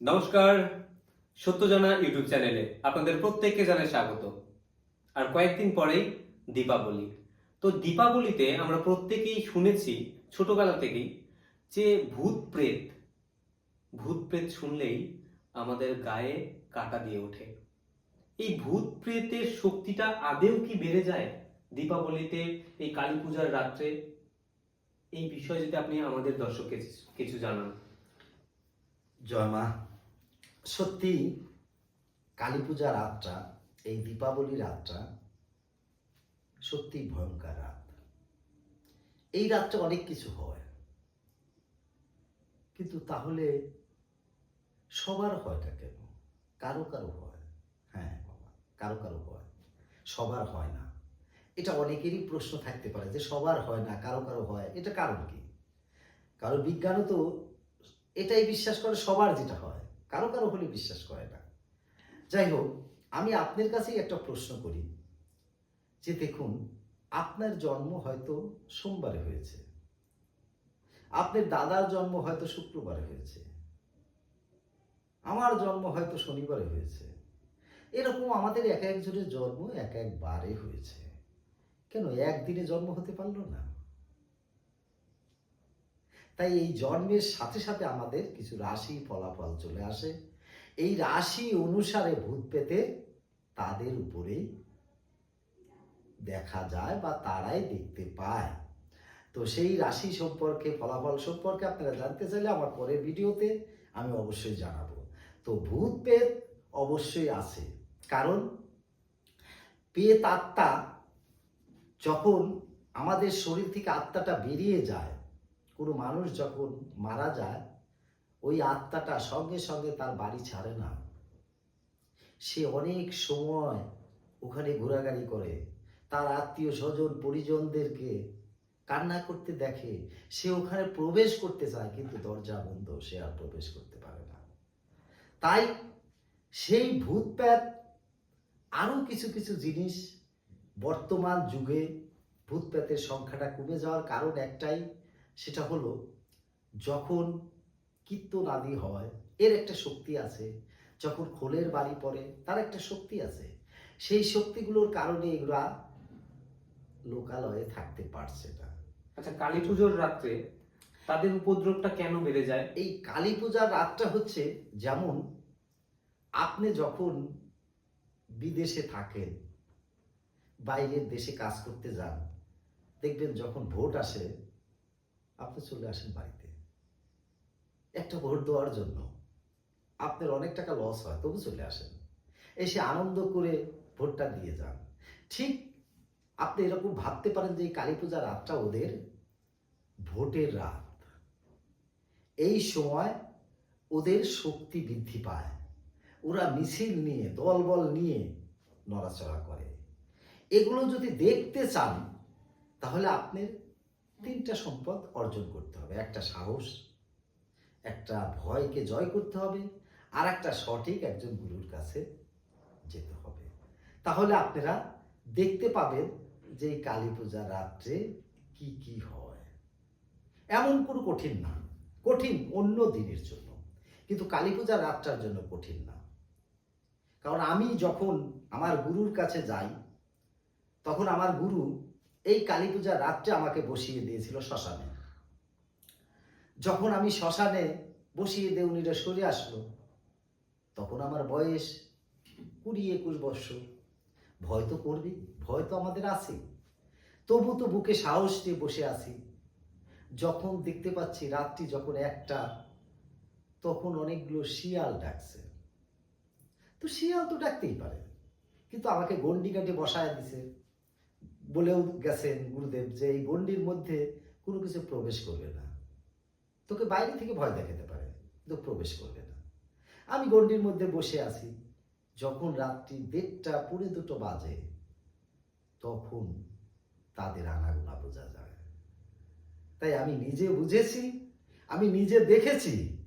নমস্কার, সত্যজনা ইউটিউব চ্যানেলে আপনাদের প্রত্যেককে জানাই স্বাগত। আর কয়েকদিন পরেই দীপাবলি। তো দীপাবলিতে আমরা প্রত্যেকেই শুনেছি ছোটবেলা থেকেই যে ভূত প্রেত ভূত প্রেত শুনলেই আমাদের গায়ে কাটা দিয়ে ওঠে। এই ভূত প্রেতের শক্তিটা আদেও কি বেড়ে যায় দীপাবলিতে, এই কালী পূজার রাত্রে? এই বিষয়ে যদি আপনি আমাদের দর্শককে কিছু জানান। জয় মা। সত্যি কালী পূজা রাতটা, এই দীপাবলি রাতটা সত্যি ভয়ঙ্কর রাত। এই রাতটা অনেক কিছু হয়। কিন্তু তাহলে সবার হয়টা কেন? কারও কারও হয়। হ্যাঁ কারও কারও হয়। সবার হয় না। এটা অনেকেরই প্রশ্ন থাকতে পারে যে সবার হয় না, কারও কারও হয়। এটা কারণ কি? কারণ বিজ্ঞানও তো এটাই বিশ্বাস করে সবার যেটা হয়। কারও কারও হলে বিশ্বাস করে না। যাই হোক, আমি আপনার কাছেই একটা প্রশ্ন করি যে দেখুন, আপনার জন্ম হয়তো সোমবারে হয়েছে। আপনার দাদার জন্ম হয়তো শুক্রবারে হয়েছে। আমার জন্ম হয়তো শনিবারে হয়েছে। এরকম আমাদের এক একজনের জন্ম এক একবারে হয়েছে। কেন? একদিনে জন্ম হতে পারল না। তাই এই জন্মের সাথে সাথে আমাদের কিছু রাশি ফলাফল চলে আসে। এই রাশি অনুসারে ভূত পেতে তাদের উপরেই দেখা যায় বা তারাই দেখতে পায়। তো সেই রাশি সম্পর্কে, ফলাফল সম্পর্কে আপনারা জানতে চাইলে আমার পরের ভিডিওতে আমি অবশ্যই জানাব। তো ভূত পেত অবশ্যই আছে। কারণ পেত আত্মা যখন আমাদের শরীর থেকে আত্মাটা বেরিয়ে যায় কোনো মানুষ যখন মারা যায়, ওই আত্মাটা সঙ্গে সঙ্গে তার বাড়ি ছাড়ে না। সে অনেক সময় ওখানে ঘোরাঘুরি করে। তার আত্মীয় স্বজন, পরিজনদেরকে কান্না করতে দেখে। সে ওখানে প্রবেশ করতে চায়, কিন্তু দরজা বন্ধ, সে আর প্রবেশ করতে পারে না। তাই সেই ভূত প্যাত আরও কিছু কিছু জিনিস বর্তমান যুগে ভূত প্যাতের সংখ্যাটা কমে যাওয়ার কারণ একটাই সেটা হলো যখন কীর্তন আদি হয় এর একটা শক্তি আছে। যখন খোলের বাড়ি পড়ে তার একটা শক্তি আছে। সেই শক্তিগুলোর কারণে এগুলা লোকালয়ে থাকতে পারছে না। আচ্ছা কালী পুজোর রাত্রে তাদের উপদ্রবটা কেন বেড়ে যায়? এই কালী পূজার রাতটা হচ্ছে যেমন আপনি যখন বিদেশে থাকেন বাইরের দেশে কাজ করতে যান দেখবেন যখন ভোট আসে আপনি চলে আসেন বাড়িতে। একটা ভোট দেওয়ার জন্য আপনার অনেক টাকা লস হয়, তবু চলে আসেন। এসে আনন্দ করে ভোটটা দিয়ে যান। ঠিক আপনি এরকম ভাবতে পারেন যে কালী পূজা রাতটা ওদের ভোটের রাত। এই সময় ওদের শক্তি বৃদ্ধি পায়। ওরা মিছিল নিয়ে, দলবল নিয়ে নড়াচড়া করে। এগুলো যদি দেখতে চান, তাহলে আপনার তিনটা সম্পদ অর্জন করতে হবে। একটা সাহস, একটা ভয়কে জয় করতে হবে, আর একটা সঠিক একজন গুরুর কাছে যেতে হবে। তাহলে আপনারা দেখতে পাবেন যে কালী পূজা রাত্রে কি কি হয়। এমন কোনো কঠিন না, কঠিন অন্য দিনের জন্য। কিন্তু কালী পূজা রাতটার জন্য কঠিন না। কারণ আমি যখন আমার গুরুর কাছে যাই, তখন আমার গুরু এই কালী পূজার রাতটা আমাকে বসিয়ে দিয়েছিল শ্মশানে। যখন আমি শ্মশানে বসিয়ে দিয়ে উনিরা সরে আসলো, তখন আমার বয়স কুড়ি একুশ বৎসর ভয় তো করবি ভয় তো আমাদের আছে। তবু তো বুকে সাহস নিয়ে বসে আছি। যখন দেখতে পাচ্ছি রাত্রি যখন একটা, তখন অনেকগুলো শিয়াল ডাকছে। তো শিয়াল তো ডাকতেই পারে, কিন্তু আমাকে গন্ডি কাটে বসায় দিছে। বলেও গেছেন গুরুদেব যে এই গণ্ডির মধ্যে কোনো কিছু প্রবেশ করবে না। তোকে বাইরে থেকে ভয় দেখাতে পারে, কিন্তু প্রবেশ করবে না। আমি গণ্ডির মধ্যে বসে আছি। যখন রাত্রি দেড়টা পুরে দুটো বাজে, তখন তাদের আনাগোনা বোঝা যায়। তাই আমি নিজে বুঝেছি, আমি নিজে দেখেছি।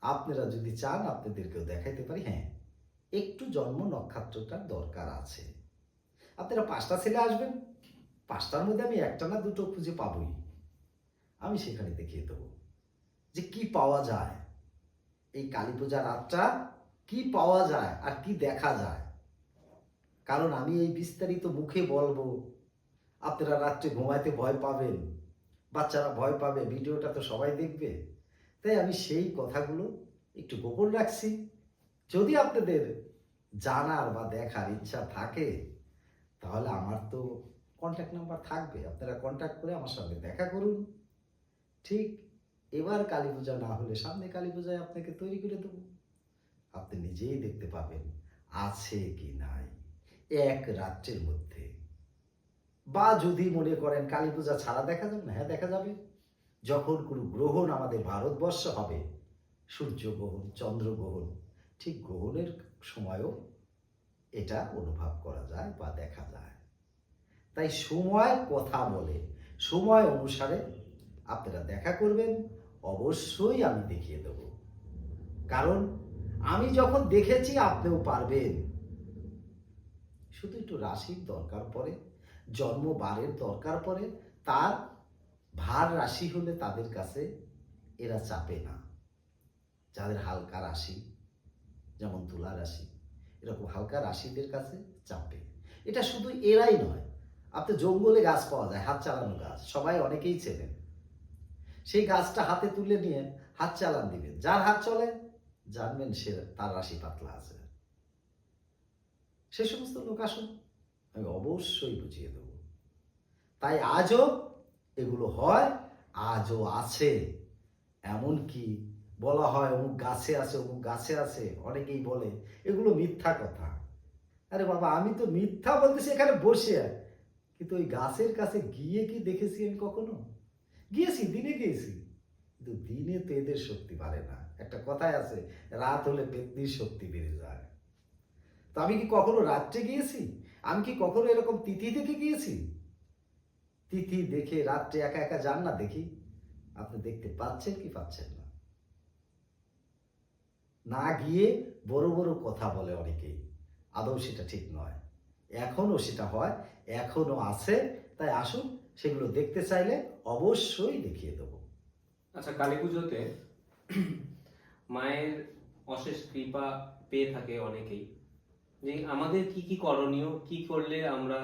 আপনারা যদি চান, আপনাদেরকেও দেখাইতে পারি। হ্যাঁ একটু জন্ম নক্ষত্রটার দরকার আছে। আপনারা পাঁচটা ছেলে আসবেন, পাঁচটার মধ্যে আমি একটা না দুটো খুঁজে পাবই। আমি সেখানে দেখিয়ে দেবো যে কি পাওয়া যায়। এই কালী পূজা রাতটা কি পাওয়া যায় আর কি দেখা যায়। কারণ আমি এই বিস্তারিত মুখে বলব, আপনারা রাত্রে ঘুমাইতে ভয় পাবেন, বাচ্চারা ভয় পাবে, ভিডিওটা তো সবাই দেখবে। তাই আমি সেই কথাগুলো একটু গোপন রাখছি। যদি আপনাদের জানার বা দেখার ইচ্ছা থাকে তাহলে আমার তো কন্ট্যাক্ট নাম্বার থাকবে। আপনারা কন্ট্যাক্ট করে আমার সঙ্গে দেখা করুন। ঠিক, এবার কালী পূজা না হলে সামনে কালী পূজায় আপনাকে তৈরি করে দেবো। আপনি নিজেই দেখতে পাবেন আছে কি নাই। এক রাত্রের মধ্যে। বা যদি মনে করেন কালী পূজা ছাড়া দেখা যাবে না হ্যাঁ দেখা যাবে। যখন কোনো গ্রহণ আমাদের ভারতবর্ষ হবে, সূর্য গ্রহণ, চন্দ্র গ্রহণ, ঠিক গ্রহণের সময়ও এটা অনুভব করা যায় বা দেখা যায়। তাই সময় কথা বলে, সময় অনুসারে আপনারা দেখা করবেন, অবশ্যই আমি দেখিয়ে দেব। কারণ আমি যখন দেখেছি আপনিও পারবেন। শুধু একটু রাশির দরকার পড়ে জন্মবারের দরকার পড়ে, তার ভার রাশি হলে তাদের কাছে এরা চাপে না। যাদের হালকা রাশি, যেমন তুলা রাশি এরকম হালকা রাশিদের কাছে চাপে। এটা শুধু এরাই নয়, আপনি জঙ্গলে গাছ পাওয়া যায়, হাত চালানো গাছ, সবাই অনেকেই চেনেন। সেই গাছটা হাতে তুলে নিয়ে হাত চালান দিবেন। যার হাত চলে, জানবেন সে তার রাশি পাতলা আছে। সে সমস্ত লোক আসুন, আমি অবশ্যই বুঝিয়ে দেব। তাই আজও এগুলো হয়, আজও আছে। এমন কি বলা হয়, অমুক গাছে আছে, অমুক গাছে আছে। অনেকেই বলে, এগুলো মিথ্যা কথা। আরে বাবা, আমি তো মিথ্যা বলতেছি এখানে বসে কিন্তু ওই গাছের কাছে গিয়ে কি দেখেছি আমি কখনো? গিয়েছি, দিনে গিয়েছি। কিন্তু দিনে তো এদের শক্তি বাড়ে না। একটা কথাই আছে, রাত হলে পেতনির শক্তি বেড়ে যায়। তো আমি কি কখনো রাত্রে গিয়েছি? আমি কি কখনো এরকম তিথি দেখে গিয়েছি? তিথি দেখে রাত্রে একা একা যান না দেখি? আপনি দেখতে পাচ্ছেন কি পাচ্ছেন না গিয়ে বড় বড় কথা বলে অনেকেই। আদৌ সেটা ঠিক নয়। এখনও সেটা হয় এখনও আছে তাই আসুন সেগুলো দেখতে চাইলে অবশ্যই দেখিয়ে দেবো। আচ্ছা কালী পুজোতে মায়ের অশেষ কৃপা পেয়ে থাকে অনেকেই। যে আমাদের কি কি করণীয় কি করলে আমরা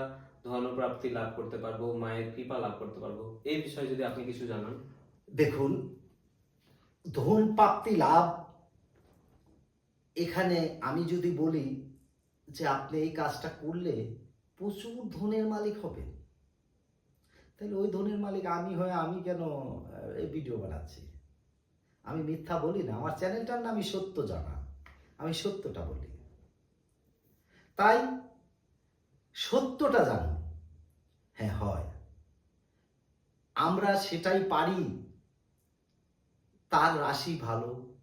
ধনপ্রাপ্তি লাভ করতে পারব মায়ের কৃপা লাভ করতে পারব এই বিষয়ে যদি আপনি কিছু জানান। দেখুন ধন প্রাপ্তি লাভ এখানে আমি যদি বলি যে আপনি এই কাজটা করলে প্রচুর ধনের মালিক হবেন। তাহলে ওই ধনের মালিক আমি হয়ে আমি কেন এই ভিডিও বানাচ্ছি? আমি মিথ্যা বলি না, আমার চ্যানেলটার নামই সত্য জানা। আমি সত্যটা বলি। তাই সত্যটা জানুন। হ্যাঁ হয়। আমরা সেটাই পারি, তার রাশি ভালো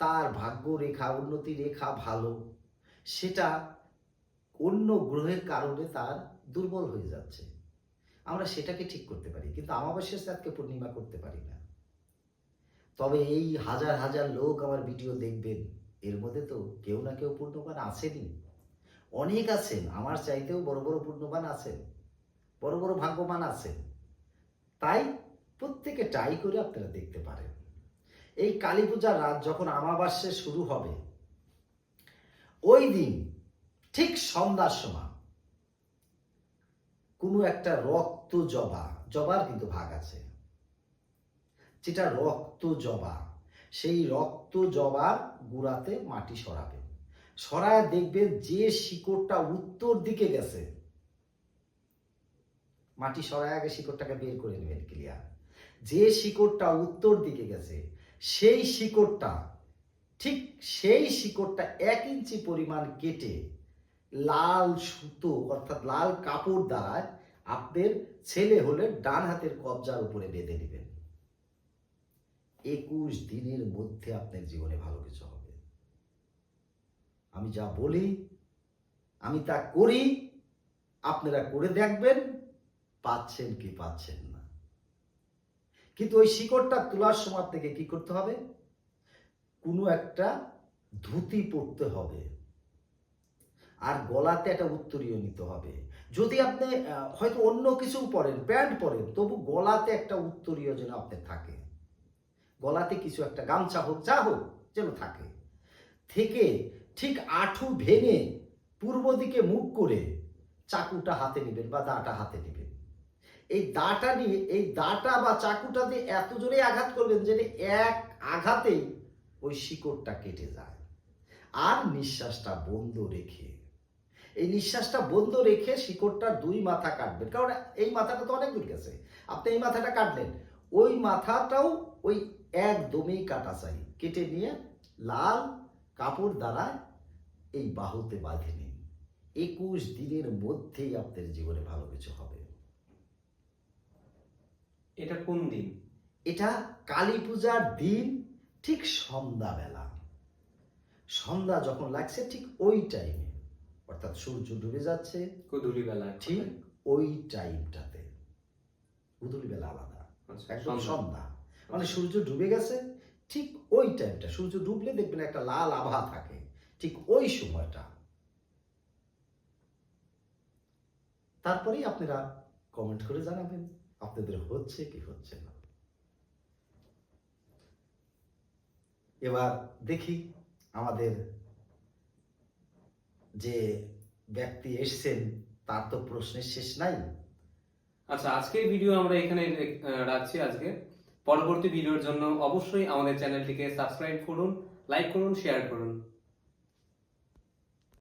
তার ভাগ্য রেখা, উন্নতি রেখা ভালো, সেটা অন্য গ্রহের কারণে তার দুর্বল হয়ে যাচ্ছে। আমরা সেটাকে ঠিক করতে পারি, কিন্তু আমাবস্যার চাঁদকে পূর্ণিমা করতে পারি না। তবে এই হাজার হাজার লোক আমার ভিডিও দেখবেন, এর মধ্যে তো কেউ না কেউ পূর্ণবান আসেনি অনেক আছেন, আমার চাইতেও বড় বড় পূর্ণবান আছেন, বড় বড় ভাগ্যবান আছেন। তাই প্রত্যেকে ট্রাই করে আপনারা দেখতে পারেন। এই কালী পূজার রাত যখন আমাবাস্যা শুরু হবে, ওই দিন ঠিক সন্ধ্যার সময় কোনো একটা রক্ত জবা, জবার কিন্তু ভাগ আছে। যেটা রক্ত জবা, সেই রক্ত জবার গুড়াতে মাটি সরাবে সরায় দেখবেন যে শিকড়টা উত্তর দিকে গেছে, মাটি সরায় আগে শিকড়টাকে বের করে নেবেন, ক্লিয়ার। যে শিকড়টা উত্তর দিকে গেছে সেই শিকড়টা, ঠিক সেই শিকড়টা এক ইঞ্চি পরিমাণ কেটে লাল সুতো, অর্থাৎ লাল কাপড় দ্বারা আপনার ছেলে হলে ডান হাতের কবজার উপরে বেঁধে নেবেন। একুশ দিনের মধ্যে আপনার জীবনে ভালো কিছু হবে। আমি যা বলি, আমি তা করি, আপনারা করে দেখবেন, পাচ্ছেন কি পাচ্ছেন না। কিন্তু ওই শিকড়টা তোলার সময় থেকে কি করতে হবে? কোনো একটা ধুতি পরতে হবে। আর গলাতে একটা উত্তরীয় নিতে হবে। যদি আপনি হয়তো অন্য কিছু পরেন, প্যান্ট পরেন, তবু গলাতে একটা উত্তরীয় যেন আপনার থাকে। গলাতে কিছু একটা গামছা হোক, যা হোক যেন থাকে। থেকে ঠিক আঠু ভেঙে পূর্ব দিকে মুখ করে চাকুটা হাতে নেবেন বা দাটা হাতে নেবেন। এই দাটা নিয়ে, এই দাটা বা চাকুটা দিয়ে এত জোরে আঘাত করবেন যে এক আঘাতেই ওই শিকড়টা কেটে যায়। আর নিঃশ্বাসটা বন্ধ রেখে, এই নিঃশ্বাসটা বন্ধ রেখে শিকড়টা দুই মাথা কাটবেন। কারণ এই মাথাটা তো অনেক দূর গেছে। আপনি এই মাথাটা কাটলেন, ওই মাথাটাও ওই একদমই কাটা চাই কেটে নিয়ে লাল কাপড় দ্বারা এই বাহুতে বাঁধে নিন। একুশ দিনের মধ্যেই আপনার জীবনে ভালো কিছু হবে। এটা কোন দিন? এটা কালী পূজার দিন ঠিক সন্ধ্যাবেলা। সন্ধ্যা যখন লাগছে ঠিক ওই টাইমে অর্থাৎ সূর্য ডুবে যাচ্ছে কুদুলি বেলা ঠিক ওই টাইমটাতে বেলা আলাদা। আচ্ছা, একদম সন্ধ্যা। সন্ধ্যা। মানে সূর্য ডুবে গেছে ঠিক ওই টাইমটা সূর্য ডুবলে দেখবেন একটা লাল আভা থাকে ঠিক ওই সময়টা। তারপরেই আপনারা কমেন্ট করে জানাবেন। আপনাদের হচ্ছে কি হচ্ছে না? এবার দেখি আমাদের যে ব্যক্তি এসছেন, তার তো প্রশ্নের শেষ নাই। আচ্ছা আজকের ভিডিও আমরা এখানে রাখছি আজকে। পরবর্তী ভিডিওর জন্য অবশ্যই আমাদের চ্যানেলটিকে সাবস্ক্রাইব করুন লাইক করুন শেয়ার করুন।